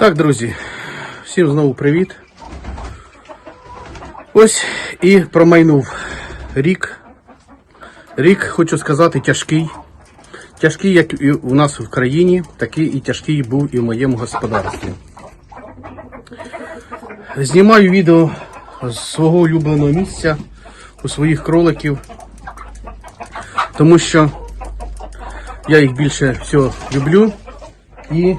Так, друзі, всім знову привіт. Ось і промайнув рік. Рік, хочу сказати, тяжкий. Тяжкий, як і у нас в країні, такий і тяжкий був і в моєму господарстві. Знімаю відео з свого улюбленого місця у своїх кроликів, тому що я їх більше всього люблю і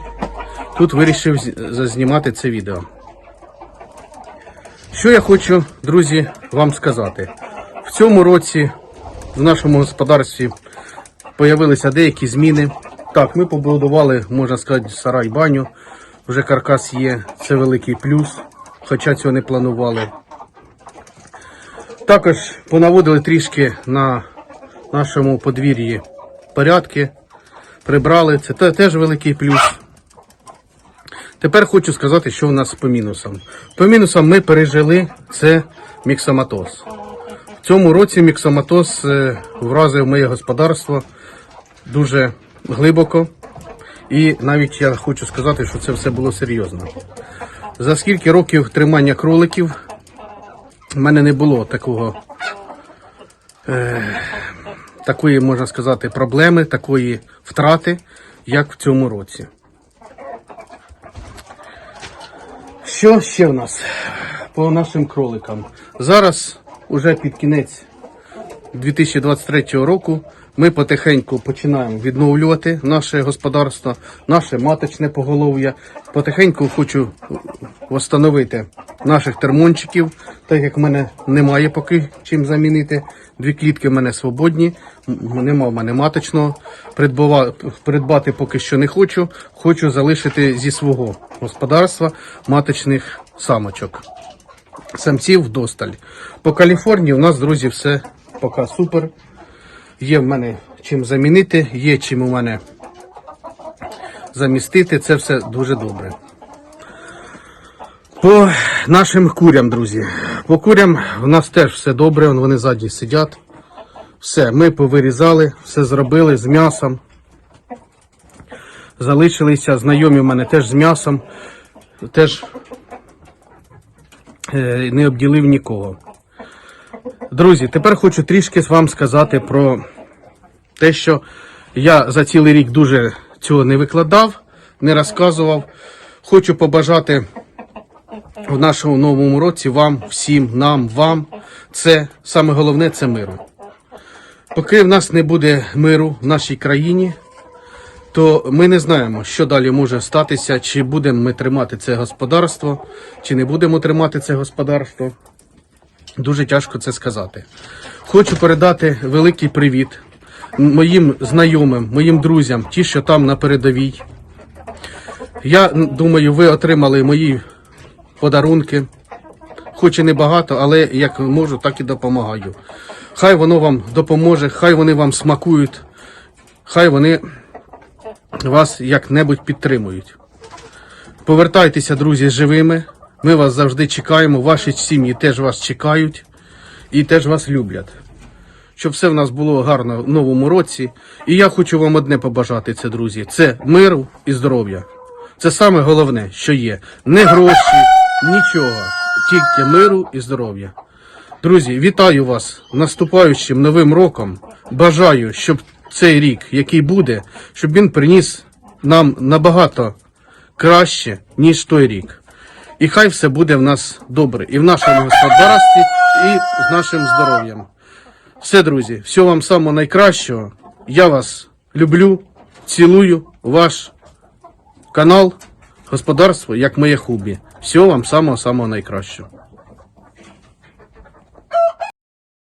тут вирішив з- зазнімати це відео. Що я хочу, друзі, вам сказати. В цьому році в нашому господарстві появилися деякі зміни. Так, ми побудували, можна сказати, сарай баню. Вже каркас є, це великий плюс, хоча цього не планували. Також понаводили трішки на нашому подвір'ї порядки, прибрали, це теж великий плюс. Тепер хочу сказати, що у нас по мінусам. По мінусам ми пережили це міксоматоз. В цьому році міксоматоз е, вразив моє господарство дуже глибоко. І навіть я хочу сказати, що це все було серйозно. За скільки років тримання кроликів в мене не було такого, е, такої, можна сказати, проблеми, такої втрати, як в цьому році. Що ще в нас по нашим кроликам? Зараз, уже під кінець 2023 року, ми потихеньку починаємо відновлювати наше господарство, наше маточне поголов'я. Потихеньку хочу встановити наших термончиків, так як в мене немає поки чим замінити. Дві клітки в мене свободні, нема в мене маточного. Придбава- придбати поки що не хочу. Хочу залишити зі свого господарства маточних самочок. Самців вдосталь. По Каліфорнії у нас, друзі, все поки супер. Є в мене чим замінити, є чим у мене замістити. Це все дуже добре. По нашим курям, друзі. По курям у нас теж все добре, вони ззаді сидять. Все, ми повирізали, все зробили з м'ясом. Залишилися знайомі в мене теж з м'ясом. Теж е, не обділив нікого. Друзі, тепер хочу трішки вам сказати про те, що я за цілий рік дуже цього не викладав, не розказував. Хочу побажати в нашому новому році вам, всім, нам, вам. Це саме головне це миру. Поки в нас не буде миру в нашій країні, то ми не знаємо, що далі може статися, чи будемо ми тримати це господарство, чи не будемо тримати це господарство. Дуже тяжко це сказати. Хочу передати великий привіт моїм знайомим, моїм друзям, ті, що там на передовій. Я думаю, ви отримали мої подарунки. Хоч і не багато, але як можу, так і допомагаю. Хай воно вам допоможе, хай вони вам смакують, хай вони вас як-небудь підтримують. Повертайтеся, друзі, живими. Ми вас завжди чекаємо. Ваші сім'ї теж вас чекають і теж вас люблять. Щоб все в нас було гарно в новому році. І я хочу вам одне побажати, це, друзі: це миру і здоров'я. Це саме головне, що є. Не гроші, нічого, тільки миру і здоров'я. Друзі, вітаю вас наступаючим новим роком. Бажаю, щоб цей рік, який буде, щоб він приніс нам набагато краще, ніж той рік. І хай все буде в нас добре і в нашому господарстві, і з нашим здоров'ям. Все, друзі, всього вам самого найкращого. Я вас люблю, цілую, ваш канал, господарство як моє хобі. Всього вам самого самого найкращого.